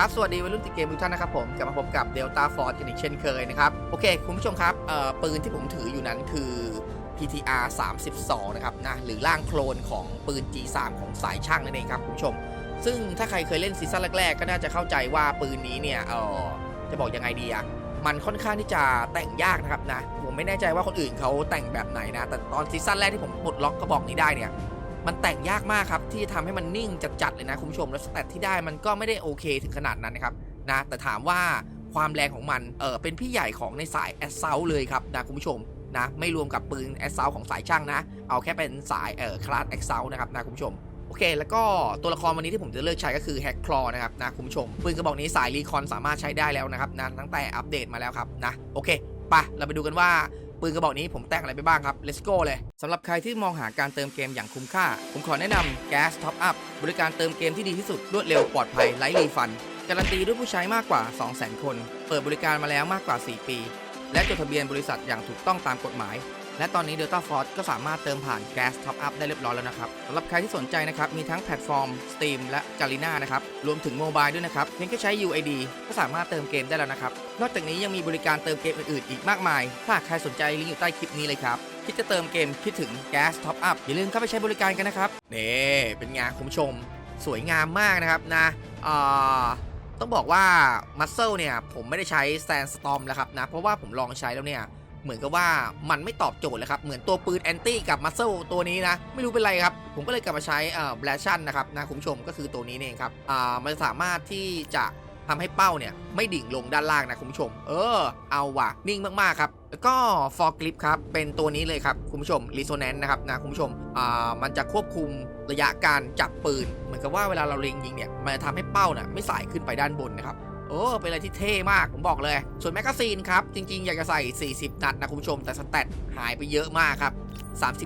ครับสวัสดีวัยรุ่นติดเกมทุกท่านนะครับผมกลับมาพบกับ Delta Force กันอีกเช่นเคยนะครับ โอเค คุณผู้ชมครับเอ่อปืนที่ผมถืออยู่นั้นคือ PTR 32 นะครับนะหรือร่างโคลนของปืน G3 ของสายช่างนั่นเองครับคุณผู้ชม ซึ่งถ้าใครเคยเล่นซีซั่นแรกๆ ก็น่าจะเข้าใจว่าปืนนี้เนี่ยเออจะบอกยังไงดีอะมันค่อนข้างที่จะแต่งยากนะครับนะผมไม่แน่ใจว่าคนอื่นเขาแต่งแบบไหนนะแต่ตอนซีซั่นแรกที่ผมปลดล็อกกระบอกนี้ได้เนี่ย มันแต่งยากมากครับ ที่จะทำให้มันนิ่งจัดๆเลยนะคุณผู้ชมแล้วสแตทที่ได้มันก็ไม่ได้โอเคถึงขนาดนั้นนะครับนะแต่ถามว่าความแรงของมันเออเป็นพี่ใหญ่ของในสายแอสเซลเลยครับนะคุณผู้ชมนะไม่รวมกับปืนแอสเซลของสายช่างนะ เอาแค่เป็นสายเออคลาสแอสเซลนะครับนะคุณผู้ชมโอเค แล้วก็ตัวละครวันนี้ที่ผมจะเลือกใช้ก็คือแฮกคลอนะครับนะคุณผู้ชมปืนกระบอกนี้สายรีคอนสามารถใช้ได้แล้วนะครับนะตั้งแต่อัปเดตมาแล้วครับนะโอเคไปเราไปดูกันว่า ปืนกระบอกนี้ผมแต่งอะไรไปบ้างครับ let's go เลยสำหรับใครที่มองหาการเติมเกมอย่างคุ้มค่า ผมขอแนะนำ Gas Top Up บริการเติมเกมที่ดีที่สุดรวดเร็วปลอดภัยไร้รีฟัน การันตีด้วยผู้ใช้มากกว่า 200,000 คน เปิดบริการมาแล้วมากกว่า 4 ปี และจดทะเบียนบริษัทอย่างถูกต้องตามกฎหมาย และตอนนี้ Delta Force ก็สามารถเติมผ่าน Gas Top Up ได้เรียบร้อยแล้วนะครับสำหรับใครที่สนใจนะครับ มีทั้งแพลตฟอร์ม Steam และ Garena นะครับ รวมถึงโมบายด้วยนะครับ เพียงแค่ใช้ UID ก็สามารถเติมเกมได้แล้วนะครับ นอกจากนี้ยังมีบริการเติมเกมอื่นๆ อีกมากมาย ถ้าใครสนใจลิงก์อยู่ใต้คลิปนี้เลยครับคิดจะเติมเกมคิดถึง Gas Top Up อย่าลืมเข้าไปใช้บริการกันนะครับเน่เป็นไงคุณผู้ชม สวยงามมากนะครับนะอ่าต้องบอกว่า Muscle เนี่ยผมไม่ได้ใช้ Sandstorm แล้วครับนะเพราะว่าผมลองใช้แล้วเนี่ย เหมือนกับว่ามันไม่ตอบโจทย์เลยครับ เหมือนตัวปืนแอนตี้กับมัสเซลตัวนี้นะ ไม่รู้เป็นไรครับ ผมก็เลยกลับมาใช้เอ่อแบลชั่นนะครับนะคุณผู้ชมก็คือตัวนี้เองครับอ่ามันสามารถที่จะทำให้เป้าเนี่ย ไม่ดิ่งลงด้านล่างนะคุณผู้ชม เออ เอาว่ะ นิ่งมาก ๆ ครับ แล้วก็ for grip ครับ เป็นตัวนี้เลยครับ คุณผู้ชม resonance นะครับนะคุณผู้ชม อ่า มันจะควบคุมระยะการจับปืน เหมือนกับว่าเวลาเราเล็งยิงเนี่ย มันจะทำให้เป้าน่ะไม่สายขึ้นไปด้านบนนะครับ โอ้เป็นอะไรที่เท่มากผมบอกเลย ส่วนแมกกาซีนครับ จริงๆ อยากจะใส่ 40 นัดนะคุณผู้ชม แต่สแตทหายไปเยอะมากครับ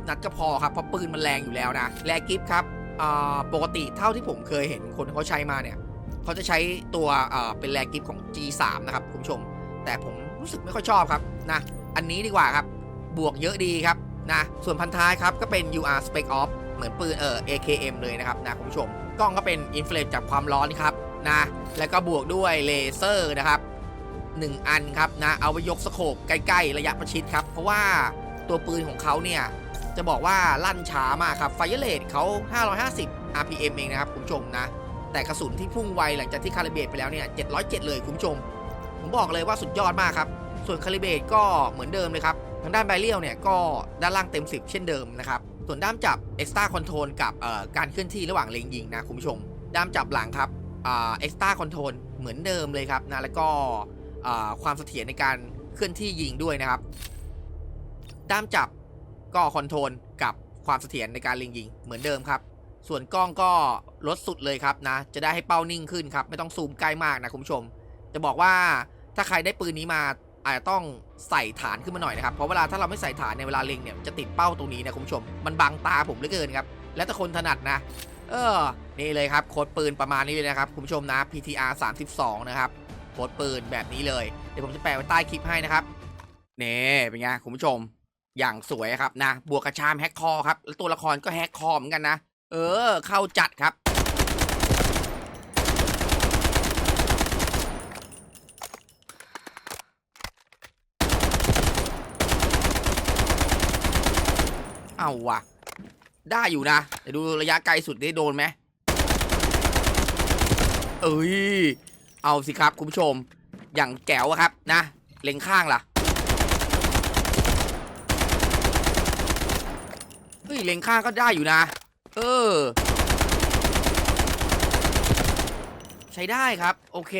30 นัดก็พอครับ เพราะปืนมันแรงอยู่แล้วนะ แลกิฟครับอ่าปกติเท่าที่ผมเคยเห็นคนเขาใช้มาเนี่ย เขาจะใช้ตัวอ่าเป็นแลกิฟของ G3 นะครับคุณผู้ชม แต่ผมรู้สึกไม่ค่อยชอบครับนะ อันนี้ดีกว่าครับ บวกเยอะดีครับนะ ส่วนพันท้ายครับก็เป็น UR Spec Off เหมือนปืนเออ AKM เลยนะครับนะคุณผู้ชม กล้องก็เป็นอินฟลเอนจากความร้อนครับ นะ แล้วก็บวกด้วยเลเซอร์นะครับ 1 อันครับนะเอาไปยกสโคปใกล้ๆ ระยะประชิดครับ เพราะว่าตัวปืนของเขาเนี่ยจะบอกว่าลั่นช้ามากครับไฟเรทเขา 550 RPM เองนะครับคุณผู้ชมนะ แต่กระสุนที่พุ่งไวหลังจากที่คาลิเบตไปแล้วเนี่ย 707 เลยคุณผู้ชม ผมบอกเลยว่าสุดยอดมากครับ ส่วนคาลิเบตก็เหมือนเดิมเลยครับ ทางด้านไบเรียลเนี่ยก็ด้านล่างเต็ม 10 เช่นเดิมนะครับ ส่วนด้ามจับ Extra Control กับเอ่อการเคลื่อนที่ระหว่างเล็งยิงนะคุณผู้ชม ด้ามจับหลังครับ เอ่า Extra Control เหมือนเดิมเลยครับนะแล้วก็ความเสถียรในการเคลื่อนที่ยิงด้วยนะครับ ด้ามจับก็คอนโทรลกับความเสถียรในการเล็งยิงเหมือนเดิมครับ ส่วนกล้องก็ลดสุดเลยครับนะ จะได้ให้เป้านิ่งขึ้นครับ ไม่ต้องซูมใกล้มากนะคุณผู้ชม จะบอกว่าถ้าใครได้ปืนนี้มาอาจจะต้องใส่ฐานขึ้นมาหน่อยนะครับ เพราะเวลาถ้าเราไม่ใส่ฐานในเวลาเล็งเนี่ยจะติดเป้าตรงนี้นะคุณผู้ชม มันบังตาผมเหลือเกินครับ แล้วแต่คนถนัดนะ เออ นี่เลยครับโค้ดปืนประมาณนี้เลยนะครับคุณผู้ชมนะ PTR 32 นะครับโค้ดปืนแบบนี้เลย เดี๋ยวผมจะแปะไว้ใต้คลิปให้นะครับนี่เป็นไงคุณผู้ชมอย่างสวยครับนะ บวกกระชามแฮกคอครับแล้วตัวละครก็แฮกคอเหมือนกันนะ เออ เข้าจัดครับ เอาว่ะ ได้อยู่นะเดี๋ยวดูระยะไกลสุดได้โดนไหมเอ้ย เอาสิครับคุณผู้ชม อย่างแจ๋วครับนะ เล็งข้างล่ะ เฮ้ย เล็งข้างก็ได้อยู่นะ เออ ใช้ได้ครับ โอเค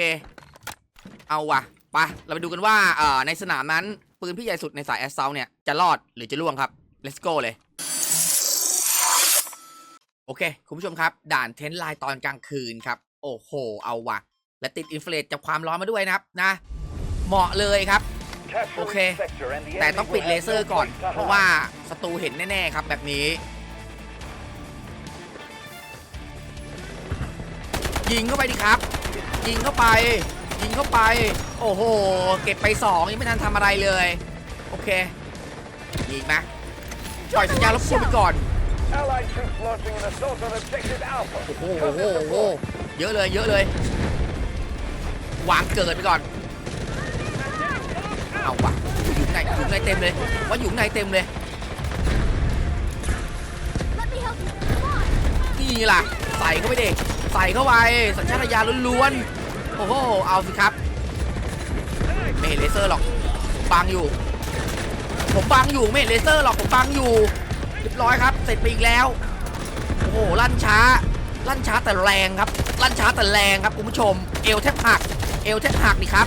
เอาว่ะไปเราไปดูกันว่าเอ่อในสนามนั้น ปืนพี่ใหญ่สุดในสายแอสเซลเนี่ย จะรอดหรือจะล่วงครับ let's go เลย โอเค คุณผู้ชมครับ ด่านเทนไลน์ตอนกลางคืนครับ โอ้โห เอาว่ะและติดอินฟลูเอนจากความร้อนมาด้วยนะครับนะ เหมาะเลยครับ โอเค แต่ต้องปิดเลเซอร์ก่อน เพราะว่าศัตรูเห็นแน่ ๆ ครับแบบนี้ ยิงเข้าไปดิครับ ยิงเข้าไป ยิงเข้าไป โอ้โห เก็บไปสองยังไม่ทันทำอะไรเลย โอเคยิงนะปล่อยสัญญาณรบกวนไปก่อน Allied troops launching an assault on objective Alpha. โอ้โหโอ้โหโอ้โหเยอะเลยเยอะเลย วางเกิดไปก่อน เอาวะอยู่ข้างในอยู่ข้างในเต็มเลยว่าอยู่ข้างในเต็มเลย Let me help you. Come on. นี่ล่ะ ใส่เข้าไปเด็กใส่เข้าไป สัญชาตญาณล้วนๆ โอ้โห เอาสิครับ ไม่เห็นเลเซอร์หรอกผมบังอยู่ ผมบังอยู่ไม่เห็นเลเซอร์หรอกผมบังอยู่ เรียบร้อยครับเสร็จไปอีกแล้วโอ้โหลั่นช้า ลั่นช้าแต่แรงครับ ลั่นช้าแต่แรงครับคุณผู้ชม เอวแทบหัก เอวแทบหักนี่ครับ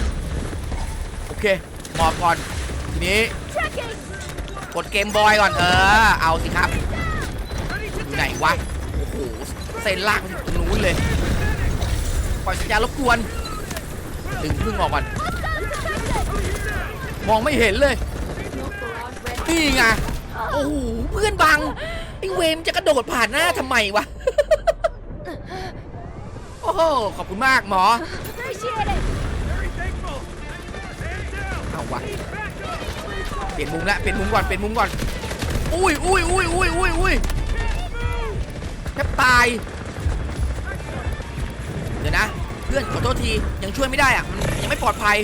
โอเคหมอบก่อนทีนี้กดเกมบอยก่อนเออเอาสิครับไหนวะโอ้โหเส้นลากไปถึงตรงนู้นเลยปล่อยสัญญาณรบกวนดึงพึ่งออกก่อนมองไม่เห็นเลยนี่ไง อ้โหเพื่อนบังไอ้เวมจะกระโดดผ่านหน้าทำไมวะ โอ้โหขอบคุณมากหมอ Appreciate it. เอาวะเปลี่ยนมุมละเปลี่ยนมุมก่อนเปลี่ยนมุมก่อน อุ้ยอุ้ยอุ้ยอุ้ยอุ้ยอุ้ยแทบตาย เดี๋ยวนะ เพื่อนขอโทษทียังช่วยไม่ได้อะมันยังไม่ปลอดภัย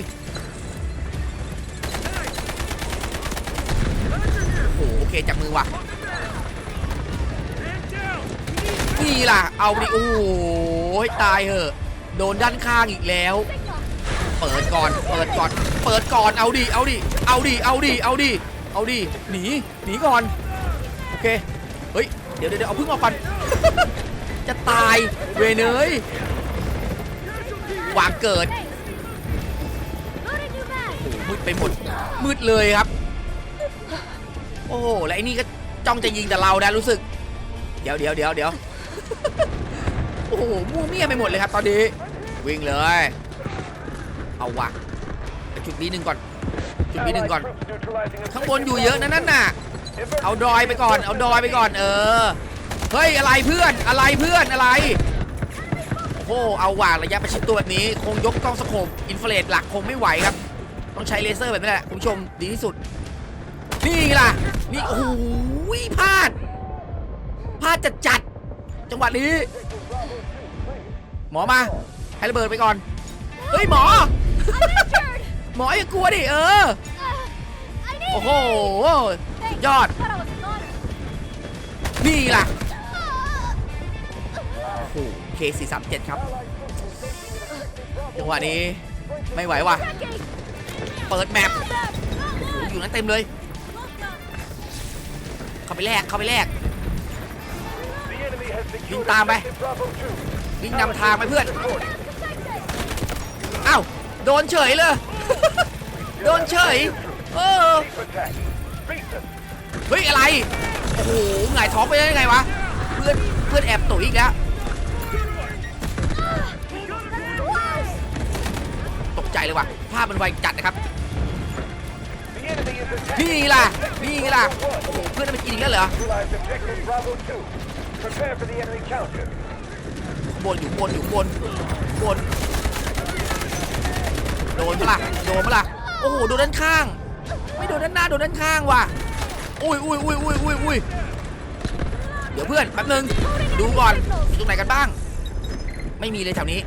โอ้โห โอ เคจับมือว่ะนี่ล่ะ เอาดิโอ้โหตายเหอะ โดนด้านข้างอีกแล้ว เปิดก่อน เปิดก่อน เปิดก่อน เอาดิ เอาดิ เอาดิ เอาดิ เอาดิ เอาดิ หนี หนีก่อน โอเค เฮ้ย เดี๋ยวเดี๋ยวเอาพึ่งออกก่อน จะตาย เวเนยวางเกิดมืดไปหมด มืดเลยครับ โอ้โหแล้วไอ้นี่ก็จ้องจะยิงแต่เรานะรู้สึก เดี๋ยวเดี๋ยวเดี๋ยวเดี๋ยวโอ้โหมั่วเมี่ยไปหมดเลยครับ ตอนนี้วิ่งเลย เอาวะไปจุดนี้หนึ่งก่อน จุดนี้หนึ่งก่อน ข้างบนอยู่เยอะนะนั่นน่ะ เอาดอยไปก่อน เอาดอยไปก่อน เออ เฮ้ยอะไรเพื่อนอะไรเพื่อนอะไรโอ้โหเอาว่ะระยะประชิดตัวแบบนี้ คงยกกล้องสโคปอินฟราเรดหลักคงไม่ไหวครับ ต้องใช้เลเซอร์แบบนี้แหละคุณผู้ชมดีที่สุด นี่ไงล่ะ นี่โอ้โหพลาด พลาดจัดจัดๆจังหวะนี้ หมอมา ให้ระเบิดไปก่อน เฮ้ยหมอ I'm injured. หมออย่ากลัวดิ เออ Uh, I need โอ้โห Thanks. สุดยอด Thought I was an honor. นี่ล่ะ Uh, โอ้โห K437 ครับ จังหวะนี้ ไม่ไหวว่ะ tracking. เปิดแมป Found them. Not โอ้โห one. อยู่นั้นเต็มเลย เข้าไปแลกเข้าไปแลกวิ่งตามไปวิ่งนำทางไปเพื่อนอ้าวโดนเฉยเลยโดนเฉยเออเฮ้ยอะไรโอ้โหหงายท้องไปได้ยังไงวะเพื่อนเพื่อนแอบตุ๋ยอีกแล้วตกใจเลยว่ะภาพมันไวจัดนะครับ นี่ล่ะ นี่ล่ะ โอ้โหเพื่อนเอาไปกินอีกแล้วเหรอ Prepare for the enemy counter. บนอยู่บนอยู่บนบนโดนปะล่ะโดนปะล่ะโอ้โหโดนด้านข้าง ไม่โดนด้านหน้าโดนด้านข้างว่ะอุ้ยอุ้ยอุ้ยอุ้ยอุ้ยอุ้ยเดี๋ยวเพื่อนแป๊บนึงดูก่อนอยู่ตรงไหนกันบ้าง ไม่มีเลยแถวนี้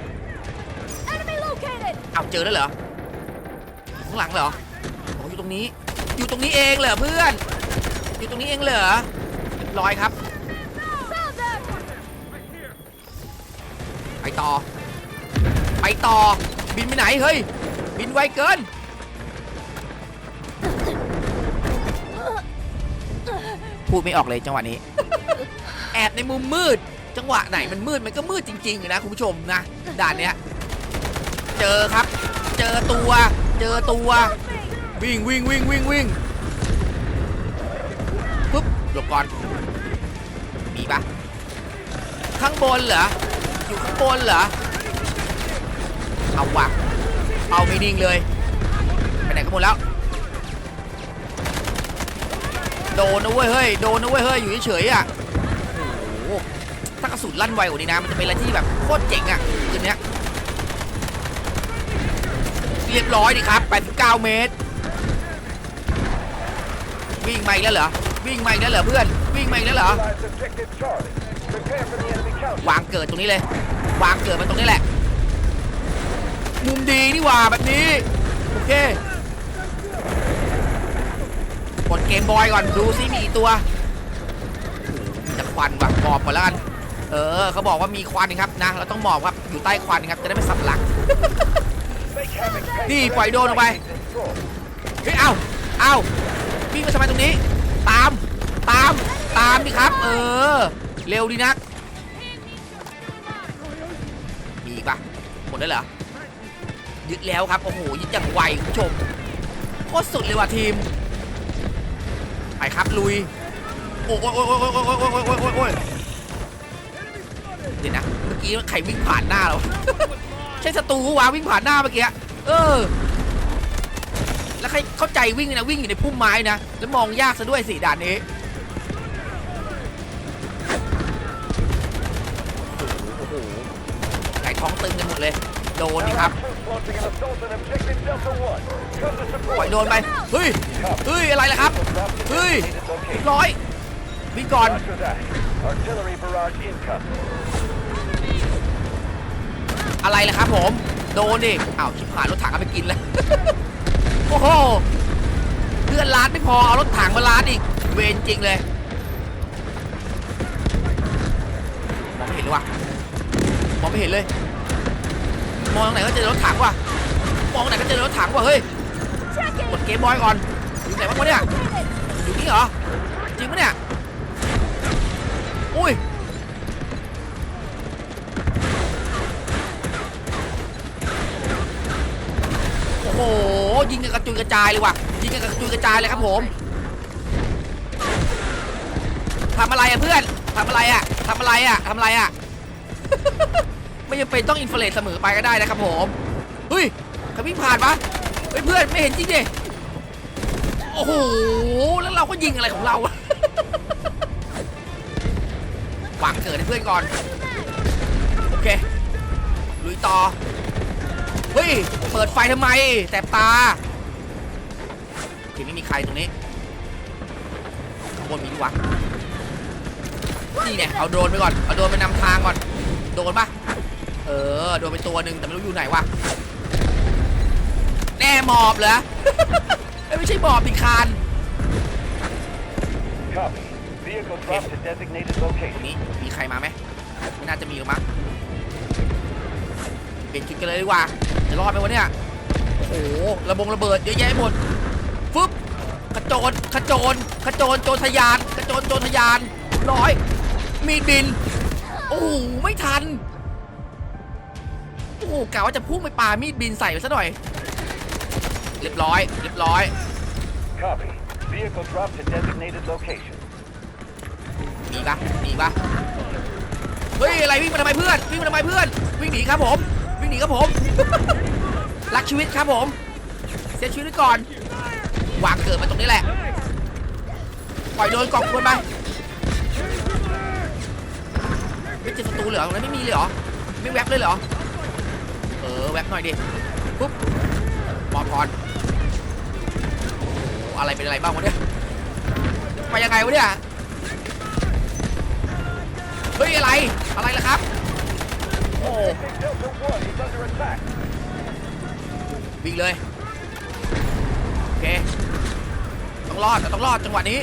Enemy located. เอาเจอแล้วเหรอข้างหลังเหรอโอ้อยู่ตรงนี้ อยู่ตรงนี้เองเหรอเพื่อน อยู่ตรงนี้เองเหรอเรียบร้อยครับ ไปต่อ ไปต่อ บินไปไหนเฮ้ย บินไวเกิน พูดไม่ออกเลยจังหวะนี้ แอบในมุมมืด จังหวะไหนมันมืดมันก็มืดจริงๆนะคุณผู้ชมนะด่านเนี้ย เจอครับ เจอตัว เจอตัว วิ่งวิ่งวิ่งวิ่งวิ่งปุ๊บหลบก่อน มีปะข้างบนเหรอ อยู่ข้างบนเหรอ เอาว่ะเอาไม่นิ่งเลย ไปไหนกันหมดแล้ว โดนนะเว้ยเฮ้ย โดนนะเว้ยเฮ้ย อยู่เฉยๆอะโอ้โหถ้ากระสุนลั่นไวกว่านี้นะ มันจะเป็นอะไรที่แบบโคตรเจ๋งอะคืนนี้เรียบร้อยดิครับ 89 เมตร วิ่งมาอีกแล้วเหรอวิ่งมาอีกแล้วเหรอเพื่อนวิ่งมาอีกแล้วเหรอวางเกิดตรงนี้เลยวางเกิดมันตรงนี้แหละ มุมดีนี่หว่าแบบนี้โอเคกดเกมบอยก่อนดูซิมีตัวจะควันว่ะหมอบก่อนแล้วกันเออเขาบอกว่ามีควันครับนะเราต้องหมอบครับอยู่ใต้ควันครับจะได้ไม่สับหลักนี่ปล่อยโดนออกไปเฮ้ยเอาเอา วิ่งมาทำไมตรงนี้ ตาม ตาม ตามดิครับ เออ เร็วดีนัก มีอีกปะหมดได้วเหรอ ยึดแล้วครับ โอ้โห ยึดอย่างไวคุณผู้ชม โคตรสุดเลยว่ะทีม ไปครับลุยโอ้ยโอ้ยโอ้ยโอ้ยโอ้ยโอ้ยโอ้ยโอ้ยโอ้ยโอ้ยเดี๋ยวนะ เมื่อกี้ใครวิ่งผ่านหน้าเรา ใช่ศัตรูวะวิ่งผ่านหน้าเมื่อกี้ เออ แล้วใครเข้าใจวิ่งนะวิ่งอยู่ในพุ่มไม้นะแล้วมองยากซะด้วยสิด่านนี้โอ้โหไก่ท้องตึงกันหมดเลย โดนนี่ครับปล่อยโดนไปเฮ้ยเฮ้ยอะไรล่ะครับ Drop to Hey. designated location. ร้อยวิ่งก่อนอะไรล่ะครับผม โดนดิอ้าวชิบหายรถถังเอาไปกินแล้ว โอ้โหเพื่อนร้านไม่พอ เอารถถังมาร้านอีก เวรจริงเลยมองไม่เห็นเลยว่ะมองไม่เห็นเลย มองทางไหนก็เจอรถถังว่ะ มองทางไหนก็เจอรถถังว่ะ เฮ้ย กดเกมบอยก่อน อยู่ไหนวะเนี่ย อยู่นี่เหรอ จริงปะเนี่ย อุ้ย โอ้โหยิงกันกระจุยกระจายเลยว่ะยิงกันกระจุยกระจายเลยครับผมทำอะไรอะเพื่อนทำอะไรอะทำอะไรอะทำอะไรอะไม่จำเป็นต้องอินฟลเลตเสมอไปก็ได้นะครับผมเฮ้ยขับวิ่งผ่านปะเฮ้ยเพื่อนไม่เห็นจริงดิโอ้โหแล้วเราก็ยิงอะไรของเราหวังเกิดให้เพื่อนก่อน โอเคลุยต่อ เฮ้ย เปิดไฟทำไมแสบตาโอเคไม่มีใครตรงนี้ข้างบนมีดีวะนี่เนี่ยเอาโดรนไปก่อน เอาโดรนไปนำทางก่อน โดนปะเออ โดนไปตัวหนึ่งแต่ไม่รู้อยู่ไหนวะ แน่หมอบเหรอเอ้ยไม่ใช่หมอบดิคาน Copy. Vehicle dropped to designated ตรง location. นี้มีใครมาไหมไม่น่าจะมีหรอกมั้งเป ลี่ยนชุดกันเลยดีกว่า จะรอดไหมวะเนี่ย โอ้โห ระบงระเบิดเยอะแยะหมด ฟึบขโจรขโจรขโจรโจรทะยานขโจรโจรทะยานร้อย มีดบิน โอ้โห ไม่ทัน โอ้โหกะว่าจะพุ่งไปปามีดบินใส่ไปซะหน่อย เรียบร้อย เรียบร้อย Copy. Vehicle dropped to designated location. มีปะมีปะเฮ้ย อะไรวิ่งมาทำไมเพื่อน วิ่งมาทำไมเพื่อน วิ่งหนีครับผม วิ่งหนีครับผม รักชีวิตครับผม เสียชีวิตไว้ก่อน วางเกิดมาตรงนี้แหละ ปล่อยโดนกองควรไปไม่เจอศัตรูเหรอตรงนั้นไม่มีเลยเหรอ ไม่แวบเลยเหรอ เออแวบหน่อยดิ ปุ๊บมอบก่อนโอ้โหอะไรเป็นอะไรบ้างวะเนี่ย ไปยังไงวะเนี่ย เฮ้ยอะไร อะไรล่ะครับ โอ้วิ่งเลย โอเค ต้องรอดต้องรอดจังหวะนี้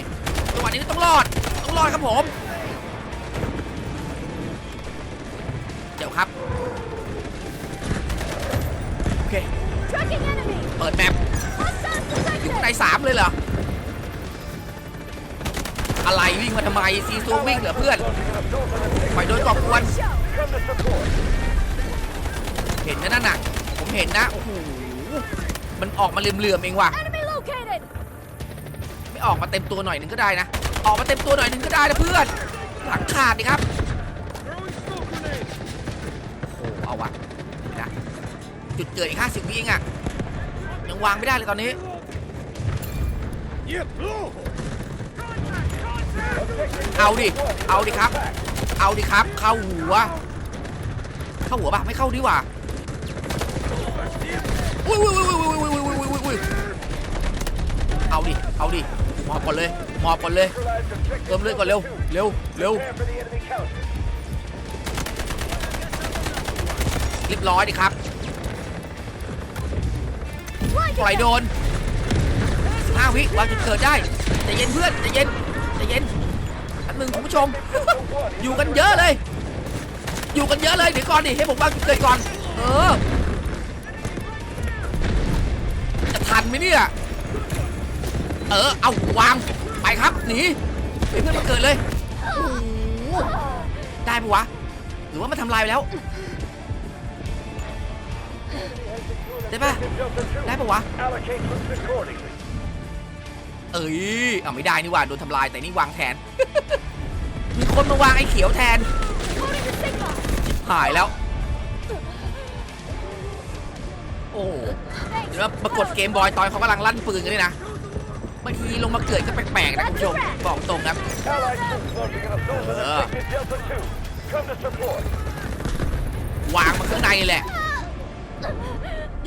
จังหวะนี้ต้องรอด ต้องรอดครับผม เดี๋ยวครับ โอเค เปิดแมปอยู่ข้างในสามเลยเหรอ อะไรวิ่งมาทำไมซีซูวิ่งเหรอเพื่อน Launching an assault on objective ปล่อยโดนก่อกวน Show. Come to support. เห็นนะนั่นน่ะ ผมเห็นนะ โอ้โห มันออกมาเหลื่อมๆเองว่ะ Enemy located. ไม่ออกมาเต็มตัวหน่อยหนึงก็ได้นะ ออกมาเต็มตัวหน่อยหนึงก็ได้นะเพื่อน หลังขาดดิครับ โอ้โห เอาวะนี่นะจุดเกิดอีกห้าสิบวิเองอะยังวางไม่ได้เลยตอนนี้ เอาดิ เอาดิครับ เอาดิครับ เข้าหัว เข้าหัวป่ะไม่เข้าดีกว่าอุ้ยอุ้ยอุ้ยอุ้ยอุ้ยอุ้ยอุ้ยอุ้ยอุ้ยเอาดิเอาดิหมอบก่อนเลยหมอบก่อนเลยเติมเลือดก่อนเร็วเร็วเร็วเรียบร้อยดิครับปล่อยโดนห้าวิวางจุดเกิดได้ใจเย็นเพื่อนใจเย็นใจเย็นอันหนึ่งคุณผู้ชม อยู่กันเยอะเลย อยู่กันเยอะเลยเดี๋ยวก่อนดิให้ผมวางจุดเกิดก่อน เออ จะทันไหมเนี่ย เออ เอาวาง ไปครับหนีให้เพื่อนมาเกิดเลยโอ้โหได้ปะวะ หรือว่ามันทำลายไปแล้ว ได้ปะได้ปะวะ เอ้ยเอาไม่ได้นี่ว่าโดนทำลายแต่นี่วางแทน มีคนมาวางไอ้เขียวแทน Decoding the signal. หายแล้ว โอ้โห Thanks. เดี๋ยวมากดเกมบอยตอนเขากำลังลั่นปืนกันเลยนะบางทีลงมาเกิดก็แปลกๆนะคุณผู้ชมบอกตรงครับ Allied troops launching an assault on Uh. objective Delta 2. Come to support. วางมาข้างในนี่แหละ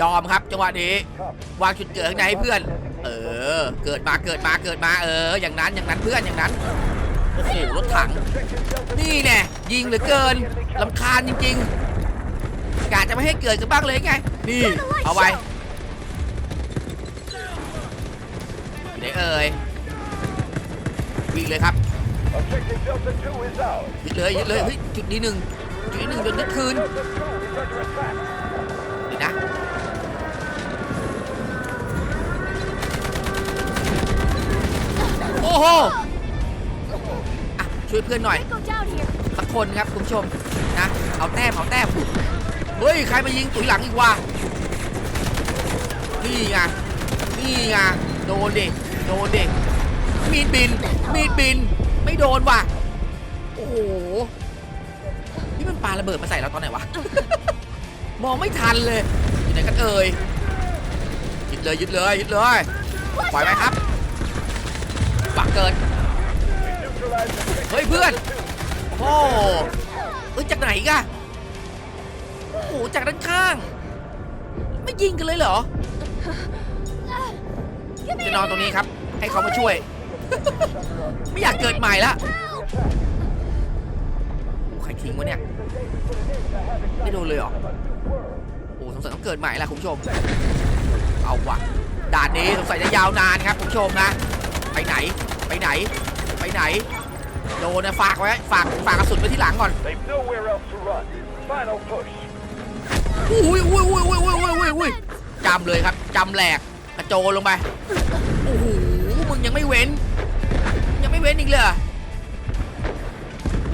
ยอมครับจังหวะนี้ วางจุดเกิดข้างในให้เพื่อน เออ เกิดมาเกิดมาเกิดมาเออ อย่างนั้นอย่างนั้นเพื่อนอย่างนั้นโอ้โหรถถัง นี่แน่ ยิงเหลือเกินลำคาญจริงๆกะจะไม่ให้เกิดกันบ้างเลยไง นี่ เอาไว้ไหนเอ่ยวิ่งเลยครับยึดเลยยึดเลยเฮ้ยจุดนี้หนึ่งจุดนี้หนึ่งโดนยึดคืน Delta 2 is under attack. เดี๋ยวนะโอ้โหช่วยเพื่อนหน่อย สักคนครับคุณผู้ชมนะเอาแต้มเอาแต้มเฮ้ยใครมายิงตุ๋ยหลังอีกวะนี่ไงนี่ไงโดนดิโดนดิมีดบินมีดบินไม่โดนว่ะโอ้โหนี่มันปาระเบิดมาใส่เราตอนไหนวะมองไม่ทันเลยอยู่ไหนกันเอ่ยยึดเลยยึดเลยยึดเลยปล่อยไหมครับปักเกิดเฮ้ยเพื่อน โอ้เอ้ยจากไหนกะโอ้โหจากด้านข้าง ไม่ยิงกันเลยเหรอ จะนอนตรงนี้ครับ ให้เขามาช่วย ไม่อยากเกิดใหม่ละใครทิ้งวะเนี่ย ไม่โดนเลยเหรอ โอ้สงสัยต้องเกิดใหม่ละคุณผู้ชม เอาว่ะ ด่านนี้สงสัยจะยาวนานครับคุณผู้ชมนะ ไปไหน ไปไหน ไปไหน โดนนะฝากไว้ ฝากฝากกระสุนไว้ที่หลังก่อน They've nowhere else to run. Final push. อุ้ยอุ้ยอุ้ยอุ้ยอุ้ยอุ้ยอุ้ยอุ้ยจำเลยครับจำแหลกกระโจนลงไปโอ้โหมึงยังไม่เว้น ยังไม่เว้นอีกเลยเหรอ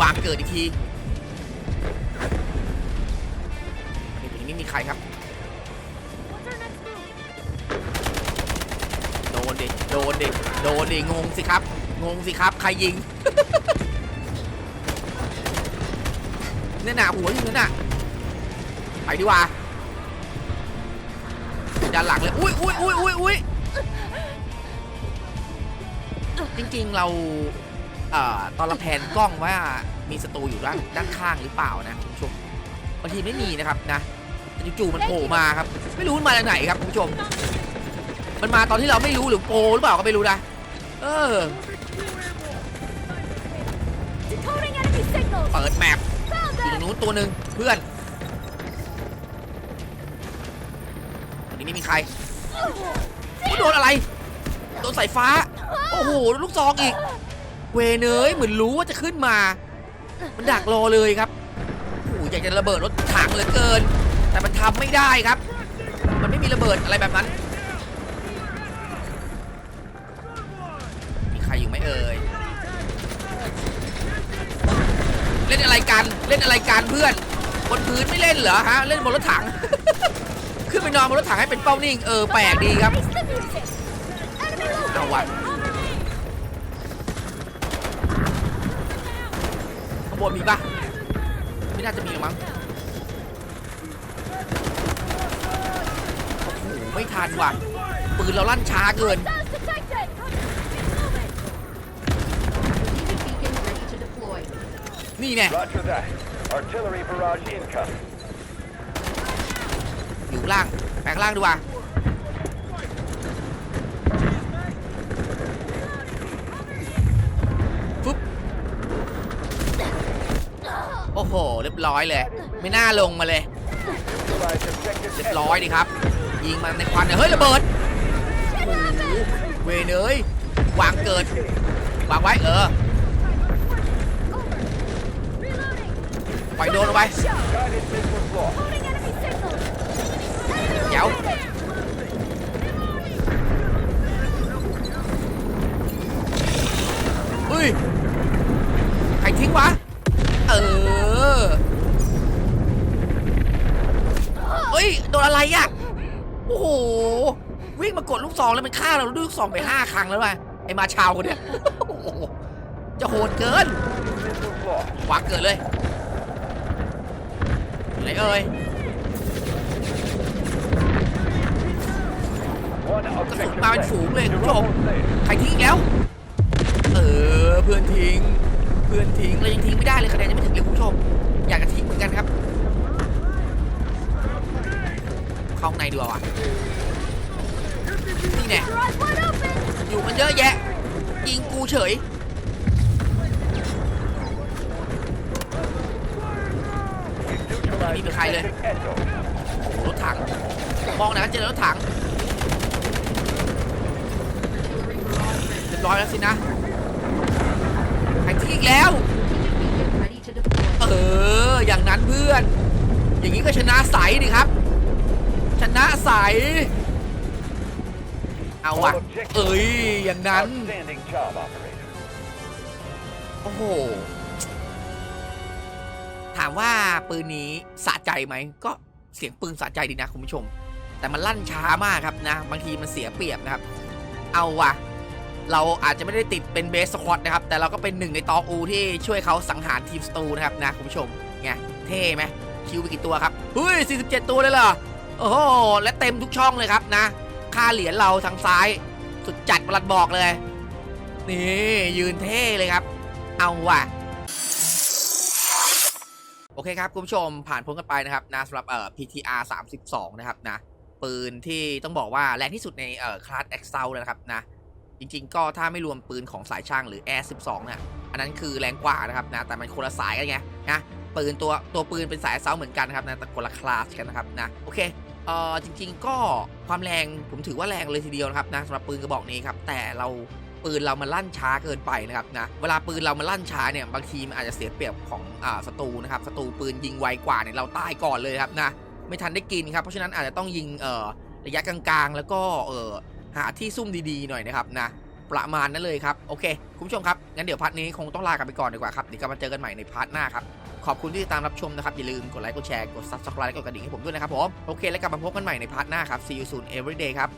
วางเกิดอีกทีนี่ตรงนี้ไม่มีใครครับ What's our next move? โดนดิ โดนดิ โดนดิ งงสิครับ งงสิครับ ใครยิง เนี่ยน่ะหัวอยู่นั่นน่ะไปดีกว่าด้านหลังเลยอุ้ยอุ้ยอุ้ยอุ้ยอุ้ยจริงๆเราเอ่อตอนเราแพนกล้องว่ามีศัตรูอยู่ด้านด้านข้างหรือเปล่านะคุณผู้ชมบางทีไม่มีนะครับนะแต่จู่ๆมันโผล่มาครับ ไม่รู้มันมาจากไหนครับคุณผู้ชม มันมาตอนที่เราไม่รู้หรือโปรหรือเปล่าก็ไม่รู้นะเออ Decoding enemy signals. เปิดแมป นู้นตัวหนึ่งเพื่อนอันนี้ไม่มีใครอุ๊ยโดนอะไร โดนสายฟ้า โอ้โห ลูกซองอีก เวเนยเหมือนรู้ว่าจะขึ้นมา มันดักรอเลยครับโอ้โหอยากจะระเบิดรถถังเหลือเกิน แต่มันทำไม่ได้ครับ มันไม่มีระเบิดอะไรแบบนั้น มีใครอยู่ไหมเอ่ย เล่นอะไรกัน เล่นอะไรกันเพื่อนบนพื้นไม่เล่นเหรอฮะเล่นบนรถถัง ขึ้นไปนอนบนรถถังให้เป็นเป้านิ่งเออแปลกดีครับเอาวะ Over me. ข้างบนมีปะไม่น่าจะมีมั้งโอ้โหไม่ทันว่ะปืนเราลั่นช้าเกิน นี่แน่ Roger that. Artillery barrage incoming. อยู่ข้างล่าง แปลงล่างดีกว่าฟึบโอ้โห เรียบร้อยเลย ไม่น่าลงมาเลย Neutralize objective เรียบร้อยดีครับ ยิงมันในควันเนี่ยเฮ้ย ระเบิดโอ้โหเวยเนยวางเกิด วางไว้เออ ล่อยโดนลงไปเดี๋ยว located. เฮ้ยใครทิ้งวะ เออเฮ้ย โดนอะไรอะ โอ้โห วิ่งมากดลูกซองแล้วมันฆ่าเราด้วยลูกซองไปห้าครั้งแล้วว่ะไอ้มาชาวคนเนี่ยจะโหดเกินขวาเกิดเลย เอ่ยกระสุนมาเป็นฝูงเลยคุณผู้ชมใครทิ้งอีกแล้ว เออเพื่อนทิ้ง เพื่อนทิ้งเรายังทิ้งไม่ได้เลยคะแนนยังไม่ถึงเลยคุณผู้ชม อยากจะทิ้งเหมือนกันครับ เข้าในดีกว่าวะนี่แน่ Your eyes wide open. อยู่กันเยอะแยะยิงกูเฉย Neutralize Hindi ba kaya? objective Echo. รถถัง มองหนก็เจอรถถังเรียบร้อยแล้วสินะใครทิ้งอีกแล้ว เออ อย่างนั้นเพื่อน อย่างนี้ก็ชนะใสดิครับ ชนะใส เอาว่ะ เอ้ย อย่างนั้น โอ้โหามว่าปืนนี้สะใจไหมก็เสียงปืนสะใจดีนะคุณผู้ชม แต่มันลั่นช้ามากครับนะ บางทีมันเสียเปรียบนะครับ เอาวะเราอาจจะไม่ได้ติดเป็นเบสสควอตนะครับ แต่เราก็เป็นหนึ่งในตองอูที่ช่วยเขาสังหารทีมสตูนะครับนะคุณผู้ชมไงเท่ไหมคิวไปกี่ตัวครับเฮ้ย47 ตัวเลยเหรอโอ้โหและเต็มทุกช่องเลยครับนะค่าเหรียญเราทางซ้าย สุดจัดประหลัดบอกเลย นี่ยืนเท่เลยครับ เอาว่ะ โอเคครับ คุณผู้ชมผ่านพ้นกันไปนะครับนะสำหรับเอ่อ PTR 32 นะครับนะปืนที่ต้องบอกว่าแรงที่สุดในเอ่อคลาส e x a l เซลนะครับนะจริงๆ ก็ถ้าไม่รวมปืนของสายช่างหรือ Air 12เนี่ยอันนั้นคือแรงกว่านะครับนะแต่มันคนละสายกันไงนะปืนตัวตัวปืนเป็นสายเซาเหมือนกันนะครับนะแต่คนละคลาสกันนะครับนะโอเคเอ่อจริง ๆ ก็ความแรงผมถือว่าแรงเลยทีเดียวนะครับนะสำหรับปืนกระบอกนี้ครับแต่เรา ปืนเรามันลั่นช้าเกินไปนะครับนะเวลาปืนเรามันลั่นช้าเนี่ยบางทีมันอาจจะเสียเปรียบของอ่าศัตรูนะครับศัตรูปืนยิงไวกว่าเนี่ยเราตายก่อนเลยครับนะไม่ทันได้กินครับเพราะฉะนั้นอาจจะต้องยิงเอ่อระยะกลางๆ แล้วก็เอ่อหาที่ซุ่มดีๆหน่อยนะครับนะประมาณนั้นเลยครับโอเค คุณผู้ชมครับงั้นเดี๋ยวพาร์ทนี้คงต้องลากันไปก่อนดีกว่าครับเดี๋ยวกลับมาเจอกันใหม่ในพาร์ทหน้าครับขอบคุณที่ติดตามรับชมนะครับ อย่าลืมกดไลค์กดแชร์กด subscribe และกดกระดิ่งให้ผมด้วยนะครับผม โอเค แล้วกลับมาพบกันใหม่ในพาร์ทหน้าครับ see you soon every day ครับ